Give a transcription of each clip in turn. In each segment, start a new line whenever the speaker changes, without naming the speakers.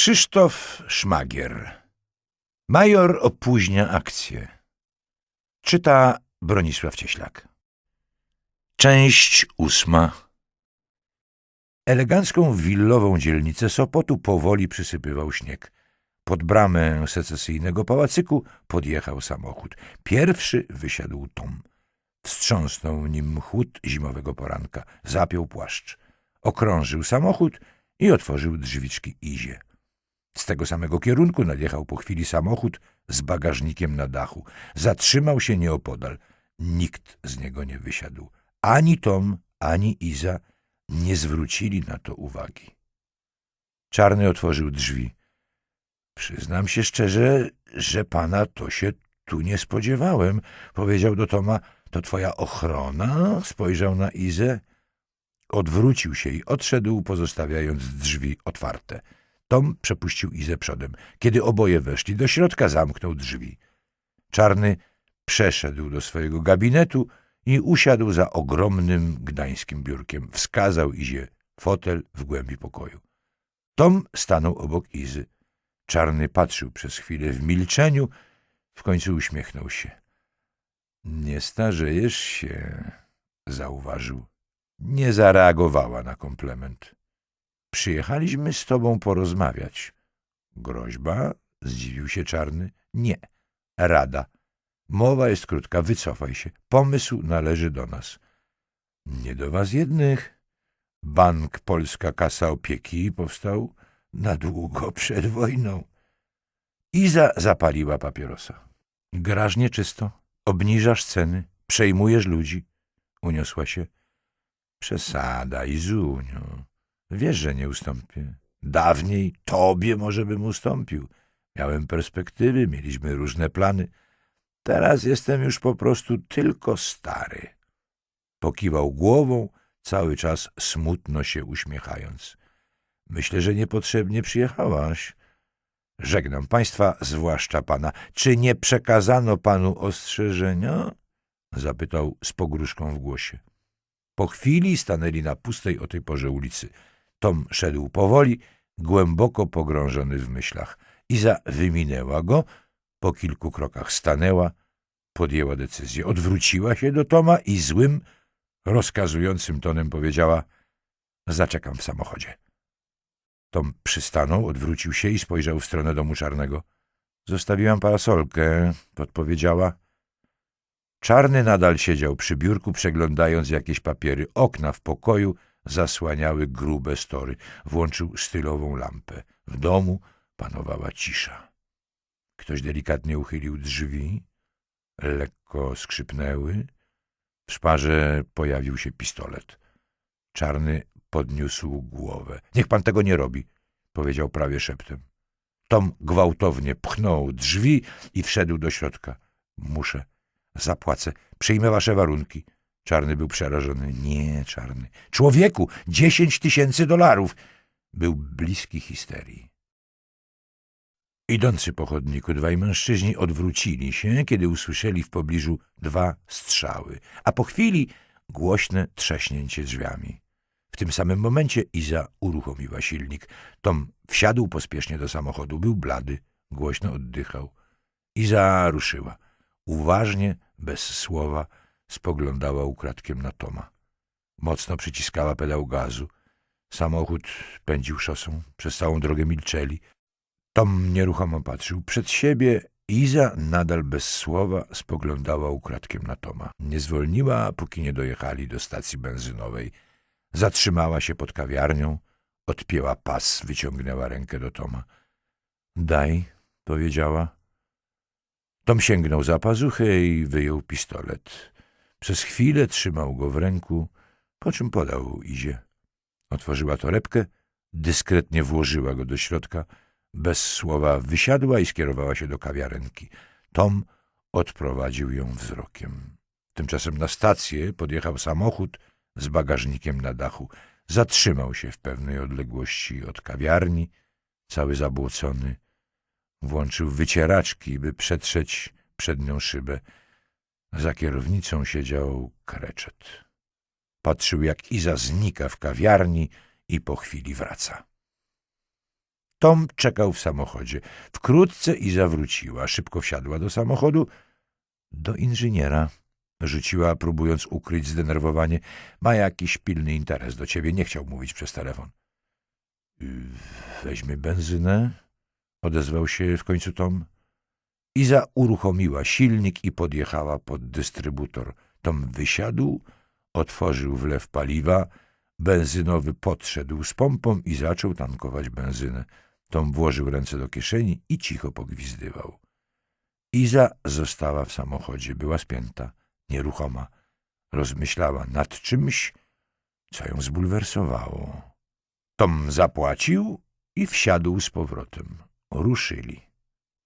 Krzysztof Szmagier Major opóźnia akcję. Czyta Bronisław Cieślak. Część ósma. Elegancką willową dzielnicę Sopotu powoli przysypywał śnieg. Pod bramę secesyjnego pałacyku podjechał samochód. Pierwszy wysiadł Tom. Wstrząsnął nim chłód zimowego poranka. Zapiął płaszcz. Okrążył samochód i otworzył drzwiczki Izie. Z tego samego kierunku nadjechał po chwili samochód z bagażnikiem na dachu. Zatrzymał się nieopodal. Nikt z niego nie wysiadł. Ani Tom, ani Iza nie zwrócili na to uwagi. Czarny otworzył drzwi. Przyznam się szczerze, że pana to się tu nie spodziewałem, powiedział do Toma. To twoja ochrona? Spojrzał na Izę. Odwrócił się i odszedł, pozostawiając drzwi otwarte. Tom przepuścił Izę przodem. Kiedy oboje weszli do środka, zamknął drzwi. Czarny przeszedł do swojego gabinetu i usiadł za ogromnym gdańskim biurkiem. Wskazał Izie fotel w głębi pokoju. Tom stanął obok Izy. Czarny patrzył przez chwilę w milczeniu, w końcu uśmiechnął się. Nie starzejesz się, zauważył. Nie zareagowała na komplement. Przyjechaliśmy z tobą porozmawiać. Groźba? Zdziwił się Czarny. Nie. Rada. Mowa jest krótka, wycofaj się. Pomysł należy do nas. Nie do was jednych. Bank Polska Kasa Opieki powstał na długo przed wojną. Iza zapaliła papierosa. Graż nieczysto, obniżasz ceny, przejmujesz ludzi. Uniosła się. Przesada, Izunio. Wiesz, że nie ustąpię. Dawniej tobie może bym ustąpił. Miałem perspektywy, mieliśmy różne plany. Teraz jestem już po prostu tylko stary. Pokiwał głową, cały czas smutno się uśmiechając. Myślę, że niepotrzebnie przyjechałaś. Żegnam państwa, zwłaszcza pana. Czy nie przekazano panu ostrzeżenia? Zapytał z pogróżką w głosie. Po chwili stanęli na pustej o tej porze ulicy. Tom szedł powoli, głęboko pogrążony w myślach. Iza wyminęła go, po kilku krokach stanęła, podjęła decyzję. Odwróciła się do Toma i złym, rozkazującym tonem powiedziała — zaczekam w samochodzie. Tom przystanął, odwrócił się i spojrzał w stronę domu czarnego. Zostawiłam parasolkę, podpowiedziała. Czarny nadal siedział przy biurku, przeglądając jakieś papiery. Okna w pokoju zasłaniały grube story. Włączył stylową lampę. W domu panowała cisza. Ktoś delikatnie uchylił drzwi, lekko skrzypnęły. W szparze pojawił się pistolet. Czarny podniósł głowę. Niech pan tego nie robi, powiedział prawie szeptem. Tom gwałtownie pchnął drzwi i wszedł do środka. Muszę. Zapłacę. Przyjmę wasze warunki. Czarny był przerażony. Nie, Czarny. Człowieku, dziesięć tysięcy dolarów. Był bliski histerii. Idący po chodniku dwaj mężczyźni odwrócili się, kiedy usłyszeli w pobliżu dwa strzały, a po chwili głośne trzaśnięcie drzwiami. W tym samym momencie Iza uruchomiła silnik. Tom wsiadł pospiesznie do samochodu. Był blady, głośno oddychał. Iza ruszyła. Uważnie, bez słowa, spoglądała ukradkiem na Toma. Mocno przyciskała pedał gazu. Samochód pędził szosą. Przez całą drogę milczeli. Tom nieruchomo patrzył przed siebie. Iza nadal bez słowa spoglądała ukradkiem na Toma. Nie zwolniła, póki nie dojechali do stacji benzynowej. Zatrzymała się pod kawiarnią, odpięła pas, wyciągnęła rękę do Toma. — Daj — powiedziała. Tom sięgnął za pazuchę i wyjął pistolet. Przez chwilę trzymał go w ręku, po czym podał Izie. Otworzyła torebkę, dyskretnie włożyła go do środka, bez słowa wysiadła i skierowała się do kawiarenki. Tom odprowadził ją wzrokiem. Tymczasem na stację podjechał samochód z bagażnikiem na dachu. Zatrzymał się w pewnej odległości od kawiarni, cały zabłocony. Włączył wycieraczki, by przetrzeć przednią szybę. Za kierownicą siedział kreczet. Patrzył, jak Iza znika w kawiarni i po chwili wraca. Tom czekał w samochodzie. Wkrótce Iza wróciła. Szybko wsiadła do samochodu. Do inżyniera. Rzuciła, próbując ukryć zdenerwowanie. Ma jakiś pilny interes do ciebie. Nie chciał mówić przez telefon. Weźmy benzynę? Odezwał się w końcu Tom. Iza uruchomiła silnik i podjechała pod dystrybutor. Tom wysiadł, otworzył wlew paliwa, benzynowy podszedł z pompą i zaczął tankować benzynę. Tom włożył ręce do kieszeni i cicho pogwizdywał. Iza została w samochodzie, była spięta, nieruchoma. Rozmyślała nad czymś, co ją zbulwersowało. Tom zapłacił i wsiadł z powrotem. Ruszyli.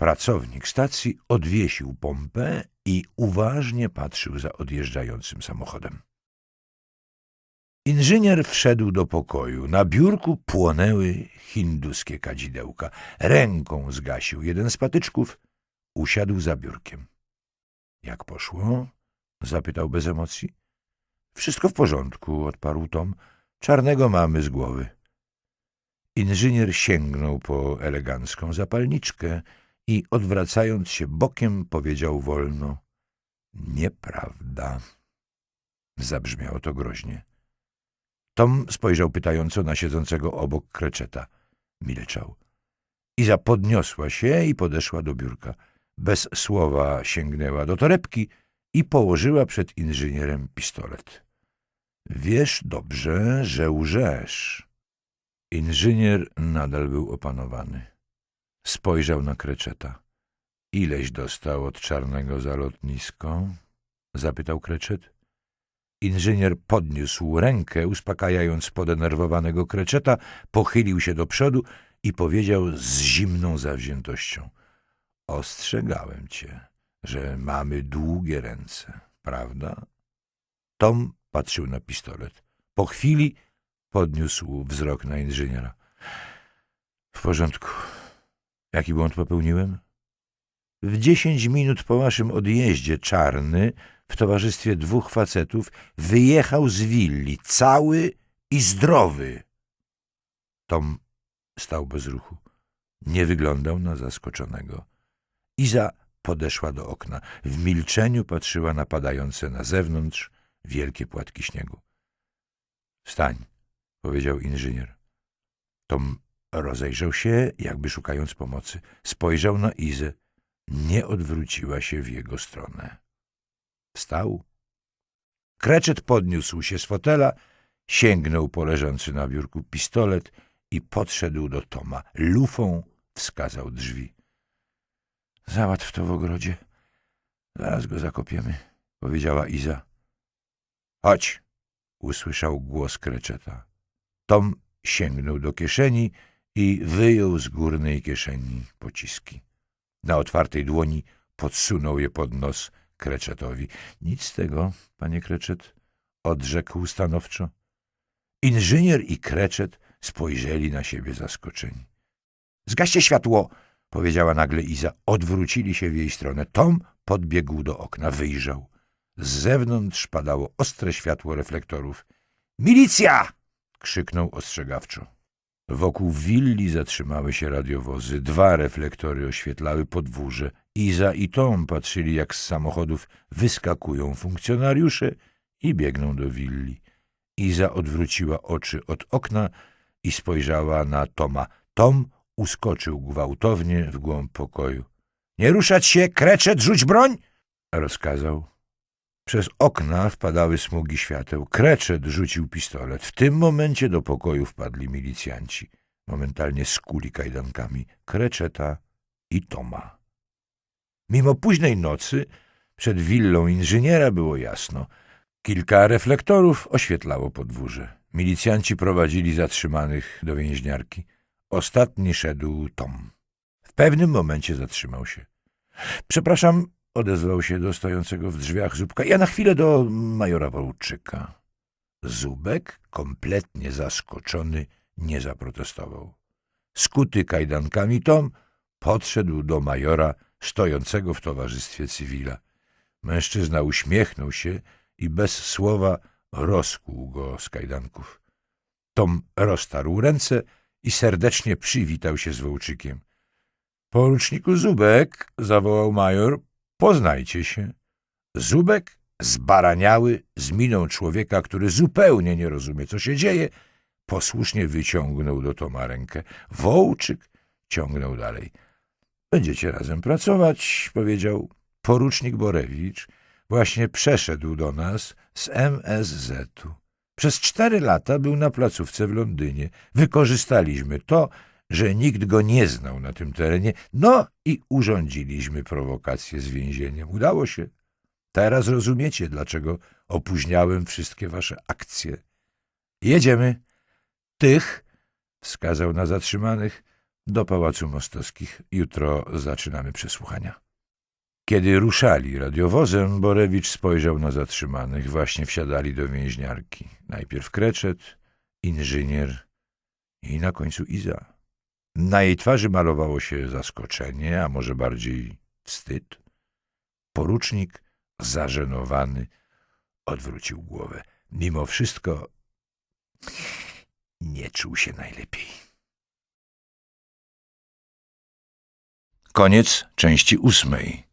Pracownik stacji odwiesił pompę i uważnie patrzył za odjeżdżającym samochodem. Inżynier wszedł do pokoju. Na biurku płonęły hinduskie kadzidełka. Ręką zgasił jeden z patyczków. Usiadł za biurkiem. — Jak poszło? — zapytał bez emocji. — Wszystko w porządku — odparł Tom. — Czarnego mamy z głowy. Inżynier sięgnął po elegancką zapalniczkę i odwracając się bokiem powiedział wolno — Nieprawda. Zabrzmiało to groźnie. Tom spojrzał pytająco na siedzącego obok kreczeta. Milczał. Iza podniosła się i podeszła do biurka. Bez słowa sięgnęła do torebki i położyła przed inżynierem pistolet. Wiesz dobrze, że łżesz. Inżynier nadal był opanowany. Spojrzał na kreczeta. Ileś dostał od czarnego za lotnisko? Zapytał kreczet. Inżynier podniósł rękę, uspokajając podenerwowanego kreczeta, pochylił się do przodu i powiedział z zimną zawziętością. Ostrzegałem cię, że mamy długie ręce, prawda? Tom patrzył na pistolet. Po chwili podniósł wzrok na inżyniera. W porządku. Jaki błąd popełniłem? W dziesięć minut po waszym odjeździe czarny w towarzystwie dwóch facetów wyjechał z willi, cały i zdrowy. Tom stał bez ruchu. Nie wyglądał na zaskoczonego. Iza podeszła do okna. W milczeniu patrzyła na padające na zewnątrz wielkie płatki śniegu. — Wstań — powiedział inżynier. Tom rozejrzał się, jakby szukając pomocy. Spojrzał na Izę. Nie odwróciła się w jego stronę. Wstał. Kreczet podniósł się z fotela, sięgnął po leżący na biurku pistolet i podszedł do Toma. Lufą wskazał drzwi. — Załatw to w ogrodzie. Zaraz go zakopiemy — powiedziała Iza. — Chodź! — usłyszał głos Kreczeta. Tom sięgnął do kieszeni i wyjął z górnej kieszeni pociski. Na otwartej dłoni podsunął je pod nos Kreczetowi. Nic z tego, panie Kreczet, odrzekł stanowczo. Inżynier i Kreczet spojrzeli na siebie zaskoczeni. Zgaście światło, powiedziała nagle Iza. Odwrócili się w jej stronę. Tom podbiegł do okna, wyjrzał. Z zewnątrz padało ostre światło reflektorów. Milicja! krzyknął ostrzegawczo. Wokół willi zatrzymały się radiowozy. Dwa reflektory oświetlały podwórze. Iza i Tom patrzyli, jak z samochodów wyskakują funkcjonariusze i biegną do willi. Iza odwróciła oczy od okna i spojrzała na Toma. Tom uskoczył gwałtownie w głąb pokoju. — Nie ruszać się, kreczet, rzuć broń! — rozkazał. Przez okna wpadały smugi świateł. Kreczet rzucił pistolet. W tym momencie do pokoju wpadli milicjanci. Momentalnie skuli kajdankami Kreczeta i Toma. Mimo późnej nocy przed willą inżyniera było jasno. Kilka reflektorów oświetlało podwórze. Milicjanci prowadzili zatrzymanych do więźniarki. Ostatni szedł Tom. W pewnym momencie zatrzymał się. — Przepraszam, odezwał się do stojącego w drzwiach Zubka. Ja na chwilę do majora Wołczyka. Zubek, kompletnie zaskoczony, nie zaprotestował. Skuty kajdankami Tom podszedł do majora stojącego w towarzystwie cywila. Mężczyzna uśmiechnął się i bez słowa rozkłuł go z kajdanków. Tom roztarł ręce i serdecznie przywitał się z Wołczykiem. Poruczniku Zubek, zawołał major, poznajcie się. Zubek, zbaraniały, z miną człowieka, który zupełnie nie rozumie, co się dzieje, posłusznie wyciągnął do Toma rękę. Wołczyk ciągnął dalej. Będziecie razem pracować, powiedział porucznik Borewicz. Właśnie przeszedł do nas z MSZ-u. Przez cztery lata był na placówce w Londynie. Wykorzystaliśmy to, że nikt go nie znał na tym terenie, no i urządziliśmy prowokację z więzieniem. Udało się. Teraz rozumiecie, dlaczego opóźniałem wszystkie wasze akcje. Jedziemy. Tych, wskazał na zatrzymanych, do Pałacu Mostowskich. Jutro zaczynamy przesłuchania. Kiedy ruszali radiowozem, Borewicz spojrzał na zatrzymanych. Właśnie wsiadali do więźniarki. Najpierw Kreczet, inżynier i na końcu Iza. Na jej twarzy malowało się zaskoczenie, a może bardziej wstyd. Porucznik, zażenowany, odwrócił głowę. Mimo wszystko nie czuł się najlepiej. Koniec części ósmej.